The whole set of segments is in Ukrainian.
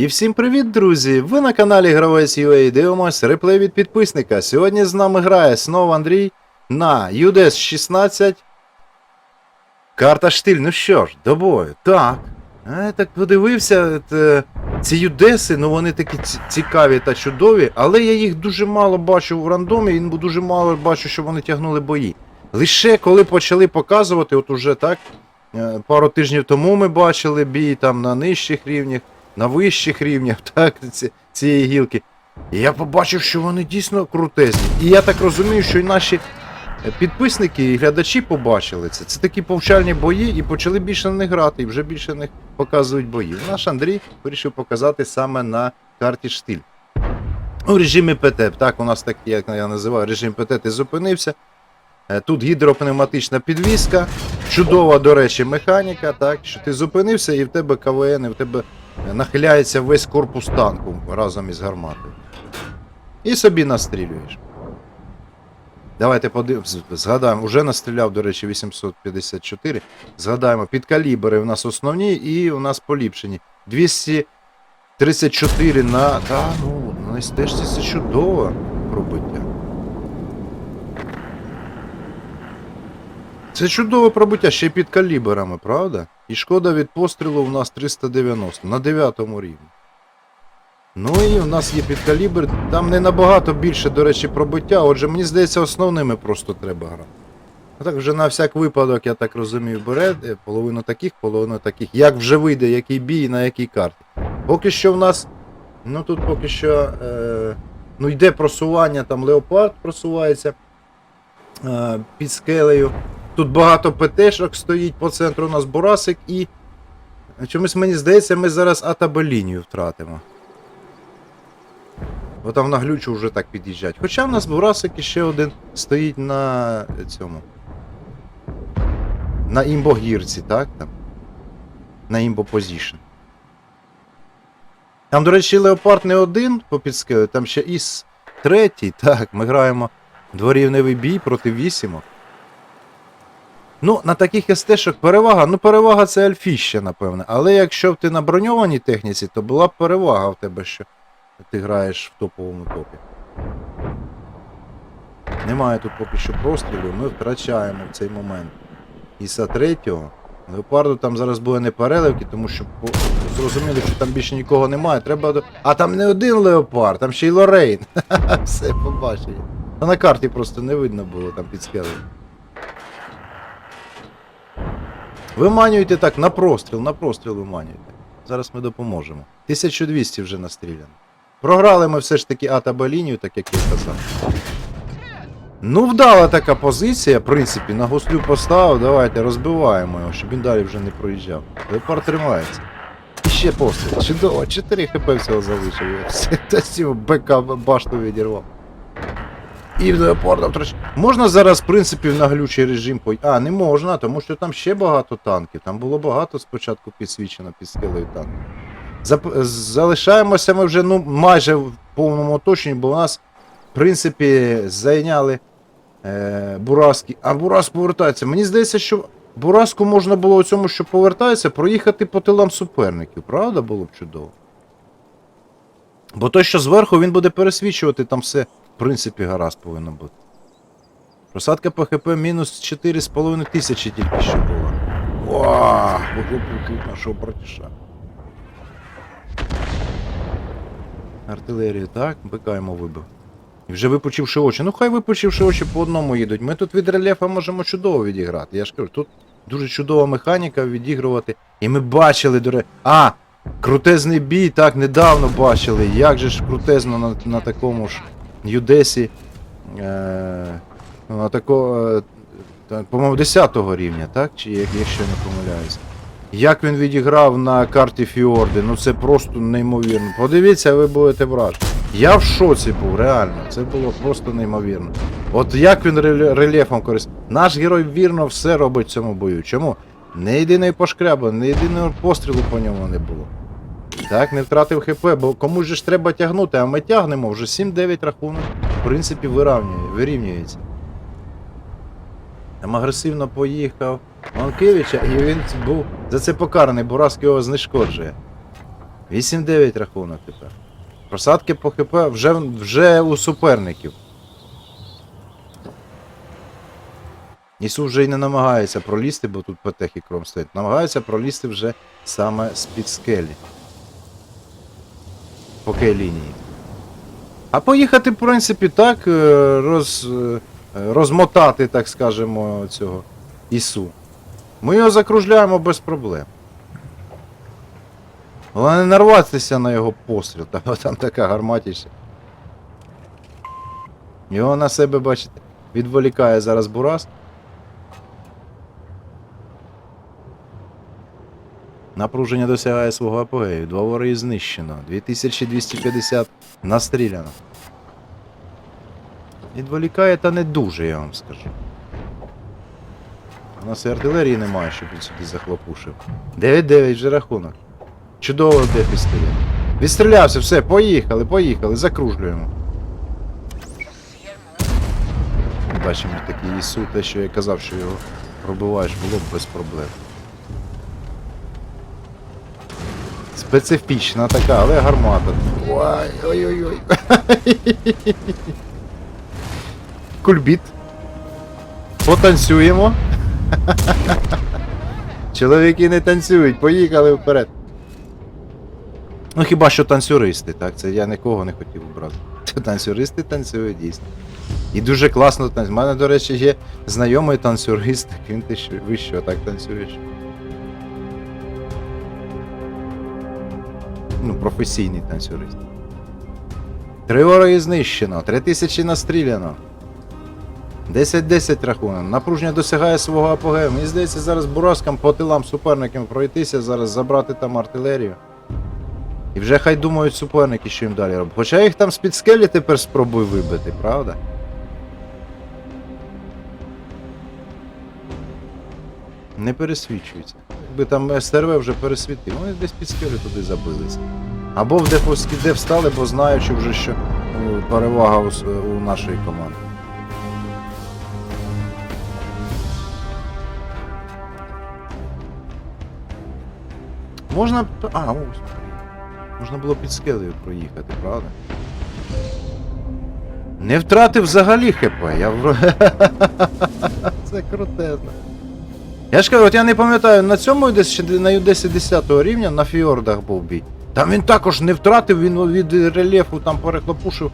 І всім привіт, друзі! Ви на каналі Гравець UA дивимось реплей від підписника. Сьогодні з нами грає знову Андрій на UDS 16. Карта штиль, ну що ж, до бою. Так. Я так подивився, е, ці юдеси, ну вони такі цікаві та чудові, але я їх дуже мало бачу в рандомі, і дуже мало бачу, що вони тягнули бої. Лише коли почали показувати, от уже так, е, пару тижнів тому ми бачили бій там на нижчих рівнях, на вищих рівнях, так, ці, цієї гілки. І я побачив, що вони дійсно крутезні. І я так розумію, що і наші е, підписники і глядачі побачили це. Це такі повчальні бої і почали більше на них грати, і вже більше на них показують бої. Наш Андрій вирішив показати саме на карті штиль. У режимі ПТ. Так, у нас так, як я називаю, режим ПТ, ти зупинився. Е, Тут гідропневматична підвіска, чудова, до речі, механіка, так, що ти зупинився і в тебе КВН, і в тебе нахиляється весь корпус танку разом із гарматою. І собі настрілюєш. Давайте подивимося, згадаємо, вже настріляв, до речі, 854. Згадаємо, підкалібри у нас основні і у нас поліпшені. 234 на. Та, ну, на стежці це чудово пробиття. Це чудове пробиття ще й під калібрами, правда? І шкода від пострілу у нас 390 на 9 рівні. Ну і у нас є підкалібр, там не набагато більше, до речі, пробиття, отже, мені здається, основними просто треба грати. А так вже на всяк випадок, я так розумію, бере е, половину таких, половину таких. Як вже вийде, який бій на якій карті. Поки що в нас. Ну тут поки що. Е, ну йде просування, там леопард просувається е, під скелею. Тут багато ПТшок стоїть по центру у нас Бурасик і. Чомусь мені здається, ми зараз АТБ лінію втратимо. Бо там на глючу вже так під'їжджать. Хоча в нас Бурасик іще один стоїть на цьому. На імбогірці, так? Там. На імбо позішн. Там, до речі, Леопард не один по підскелю, там ще ІС третій, так, ми граємо дворівневий бій проти вісімок. Ну, на таких СТ-шок перевага. Ну, перевага це альфіще, напевне. Але якщо ти на броньованій техніці, то була б перевага в тебе, що ти граєш в топовому топі. Немає тут поки що прострілів, ми втрачаємо в цей момент. Іса третього. Леопарду там зараз буде не переливки, тому що зрозуміли, що там більше нікого немає. Треба. до- А там не один леопард, там ще й Лорейн. Все побачили. Та на карті просто не видно було там під скелею. Виманюйте так, на простріл, на простріл виманюйте. Зараз ми допоможемо. 1200 вже настріляно. Програли ми все ж таки АТБ лінію, так як я казав. Ну, вдала така позиція, в принципі, на гуслю поставив, давайте розбиваємо його, щоб він далі вже не проїжджав. Лепар тримається. І ще постріл. Чудово, 4 хп всього залишив. Та цього БК башту відірвав. І леопарда втрач. Можна зараз, в принципі, на глючий режим по. А, не можна, тому що там ще багато танків. Там було багато спочатку підсвічено під скелею танків. Зап... Залишаємося ми вже ну, майже в повному оточенні, бо у нас, в принципі, зайняли е, Бураски. А Бурас повертається. Мені здається, що Бураску можна було у цьому, що повертається, проїхати по тилам суперників. Правда, було б чудово. Бо той, що зверху, він буде пересвічувати, там все, в принципі, гаразд повинно бути. Просадка по ХП мінус 4,5 тисячі тільки що була. Вау! Вихлопив нашого братіша. Артилерію, так, БК вибив. І вже випучивши очі. Ну хай випучивши очі по одному їдуть. Ми тут від рельєфа можемо чудово відіграти. Я ж кажу, тут дуже чудова механіка відігрувати. І ми бачили, до речі. А! Крутезний бій, так, недавно бачили. Як же ж крутезно на, на такому ж Юдесі. Е, ну. Е, по-моєму, 10 рівня, так? Чи як, якщо я не помиляюсь. Як він відіграв на карті Фіорди, ну це просто неймовірно. Подивіться, ви будете вражені. Я в шоці був, реально. Це було просто неймовірно. От як він рельєфом користується. Наш герой вірно все робить в цьому бою. Чому? Не єдиної пошкряби, не єдиного пострілу по ньому не було. Так, не втратив ХП, бо комусь же ж треба тягнути, а ми тягнемо вже 7-9 рахунок, в принципі, вирівнює, вирівнюється. Там агресивно поїхав Манкевича, і він був за це покараний, Бураск його знешкоджує. 8-9 рахунок тепер. Просадки по ХП вже, вже у суперників. Ісу вже й не намагається пролізти, бо тут ПТХ і кром стоїть. Намагається пролізти вже саме з-під скелі. По К-лінії. А поїхати, в принципі, так, е, роз, е, розмотати, так скажемо, цього Ісу. Ми його закружляємо без проблем. Головне не нарватися на його постріл, там, там така гарматіша. Його на себе, бачите, відволікає зараз Бурас. Напруження досягає свого апогею. Два вори знищено. 2250 настріляно. Відволікає та не дуже, я вам скажу. У нас і артилерії немає, щоб він сюди захлопушив. 9-9 вже рахунок. Чудово дефі стоїть. Відстрілявся, все, поїхали, поїхали, закружлюємо. Бачимо такий ісу, те, що я казав, що його пробиваєш, було б без проблем. Специфічна така, але гармата. Ой, ой-ой-ой. Кульбіт. Потанцюємо. Чоловіки не танцюють, поїхали вперед. Ну хіба що танцюристи, так? Це я нікого не хотів обрати. Танцюристи танцюють дійсно. І дуже класно танцюють. У мене, до речі, є знайомий танцюрист, він ти що, ви що, так танцюєш? Ну, професійний танцюрист. Три вороги знищено, три тисячі настріляно. 10-10 рахунок. Напруження досягає свого апогею. Мені здається, зараз бураскам по тилам суперникам пройтися, зараз забрати там артилерію. І вже хай думають суперники, що їм далі робити. Хоча їх там з-під скелі тепер спробую вибити, правда? Не пересвічується. Якби там СТРВ вже пересвітив, вони десь під скелю туди забилися. Або в дефовські де встали, бо знаючи вже, що ну, перевага у, у нашої команди. Можна. А, ось. Можна було під скелею проїхати, правда? Не втратив взагалі ХП. Я в... Це крутезно. Я ж кажу, от я не пам'ятаю, на цьому десь ще на 10 10 рівня на фіордах був бій. Там він також не втратив, він від рельєфу там перехлопушив,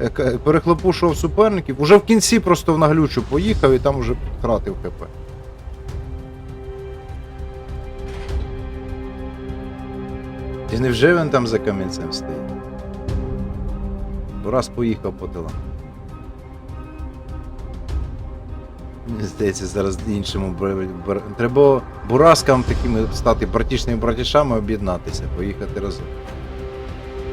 е, перехлопушував суперників. Уже в кінці просто в наглючу поїхав і там вже втратив ХП. І невже він там за камінцем стоїть? Раз поїхав по тилам. Мені здається, зараз іншому треба бураскам такими стати братішними братішами об'єднатися, поїхати разом.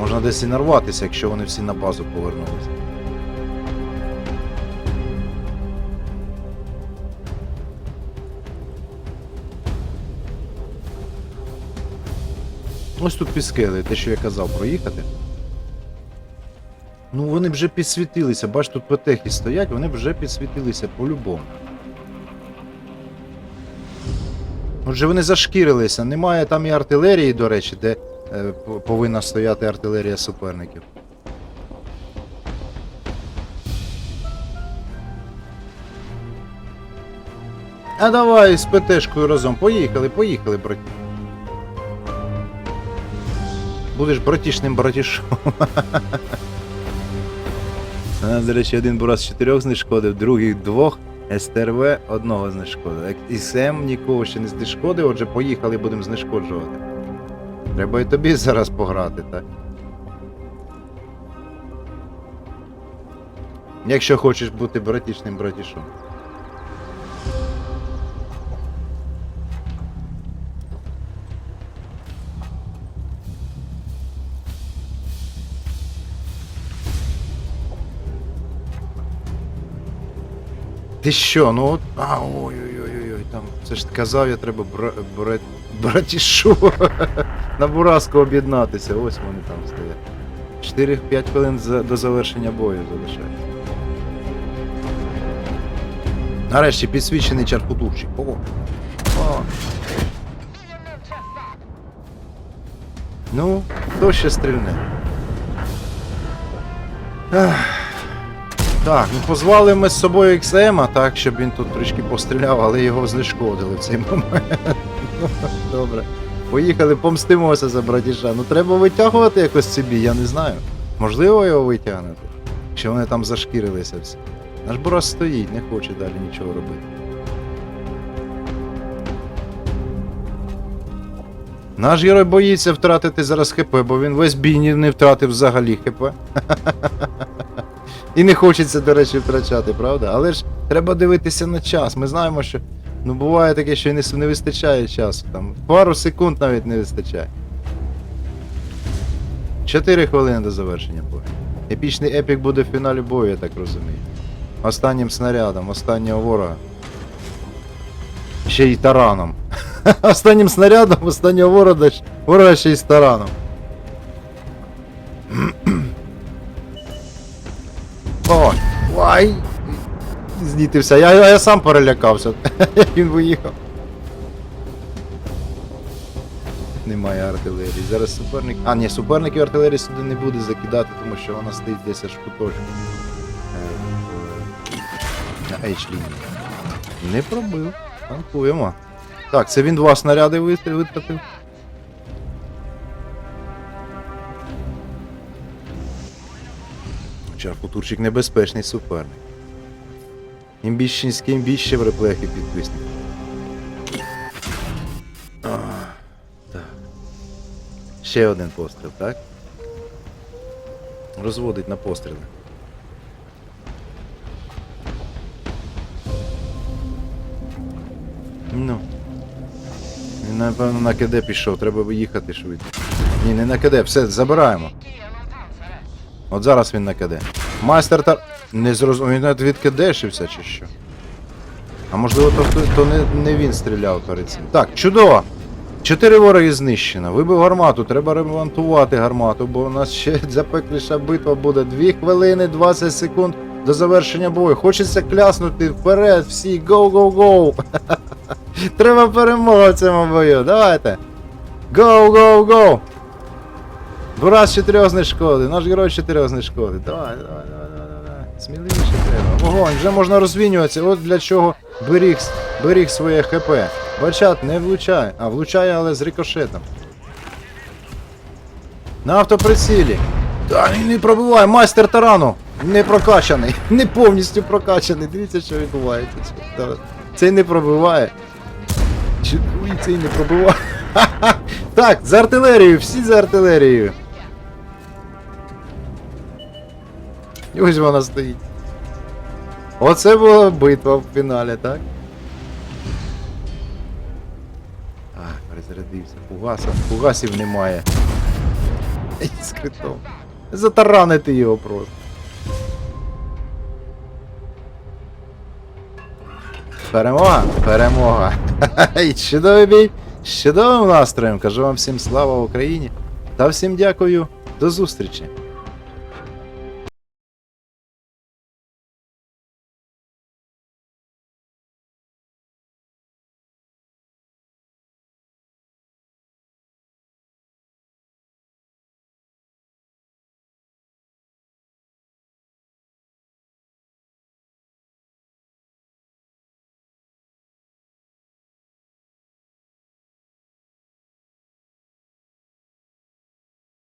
Можна десь і нарватися, якщо вони всі на базу повернулися. Ось тут піскели, те, що я казав, проїхати. Ну вони б вже підсвітилися, бач, тут петехи стоять, вони вже підсвітилися по-любому. Отже, вони зашкірилися, немає там і артилерії, до речі, де е, повинна стояти артилерія суперників. А давай з ПТшкою разом. Поїхали, поїхали, браті. Будеш братішним братішом. До речі, один бурас чотирьох знешкодив, другий двох, СТРВ одного знешкодив. І СМ нікого ще не знешкодив, отже поїхали, будемо знешкоджувати. Треба і тобі зараз пограти, так? Якщо хочеш бути братішним братішом. Ти що, ну от. А, ой-ой-ой-ой, там. Це ж казав, я треба бра... бра... братішу на Бураску об'єднатися. Ось вони там стоять. 4-5 хвилин до завершення бою залишається. Нарешті підсвічений чаркутурчик. О! О! Ну, хто ще стрільне? Ех. Так, ну позвали ми з собою XM, так, щоб він тут трішки постріляв, але його знешкодили в цей момент. Ну, Добре. Поїхали, помстимося за братіша. Ну треба витягувати якось бій, я не знаю. Можливо його витягнути. Якщо вони там зашкірилися всі. Наш Борос стоїть, не хоче далі нічого робити. Наш герой боїться втратити зараз ХП, бо він весь бій не втратив взагалі ХП. І не хочеться, до речі, втрачати, правда? Але ж треба дивитися на час. Ми знаємо, що ну буває таке, що не, не вистачає часу. Там пару секунд навіть не вистачає. 4 хвилини до завершення бою. Епічний епік буде в фіналі бою, я так розумію. Останнім снарядом, останнього ворога. Ще й тараном. Останнім снарядом, останнього ворога, ворога ще й з тараном. О, ай! Знітився. Я, я, я сам перелякався, він виїхав. Немає артилерії. Зараз суперник. А, ні, суперників артилерії сюди не буде закидати, тому що вона стоїть десь аж куточку. Е, На H лінії. Не пробив. Танкуємо. Так, це він два снаряди витратив. Хоча футурчик небезпечний суперник. Імбіщенський імбіще в реплеях і підписник. А, Так. Ще один постріл, так? Розводить на постріли. Ну. Він, напевно, на КД пішов, треба виїхати швидко. Ні, не на КД, все, забираємо. От зараз він на КД. Майстер та. Не зрозумів, він навіть від КДшився чи що. А можливо, то, то, не, не він стріляв перед цим. Так, чудово! Чотири вороги знищено. Вибив гармату, треба ремонтувати гармату, бо у нас ще запекліша битва буде. 2 хвилини 20 секунд до завершення бою. Хочеться кляснути вперед, всі, гоу гоу Треба перемога в цьому бою. Давайте. Гоу, Бурас чотирьох знешкодив, наш герой чотирьох знешкодив. Давай, давай, давай, давай, давай. Сміливіше треба. Вогонь, вже можна розвінюватися. От для чого беріг, беріг своє ХП. Бачат, не влучає. А, влучає, але з рикошетом. На автоприцілі. Та він не пробиває, майстер тарану. Не прокачаний. Не повністю прокачаний. Дивіться, що відбувається. Цей не пробиває. Ой, цей не пробиває. Так, за артилерією, всі за артилерією. І ось вона стоїть. Оце була битва в фіналі, так? А, перезарядився. Фугаса, фугасів немає. З. Затаранити його просто. Перемога? Перемога. І чудовий бій. з Чудовим настроєм. Кажу вам всім слава Україні. Та всім дякую. До зустрічі.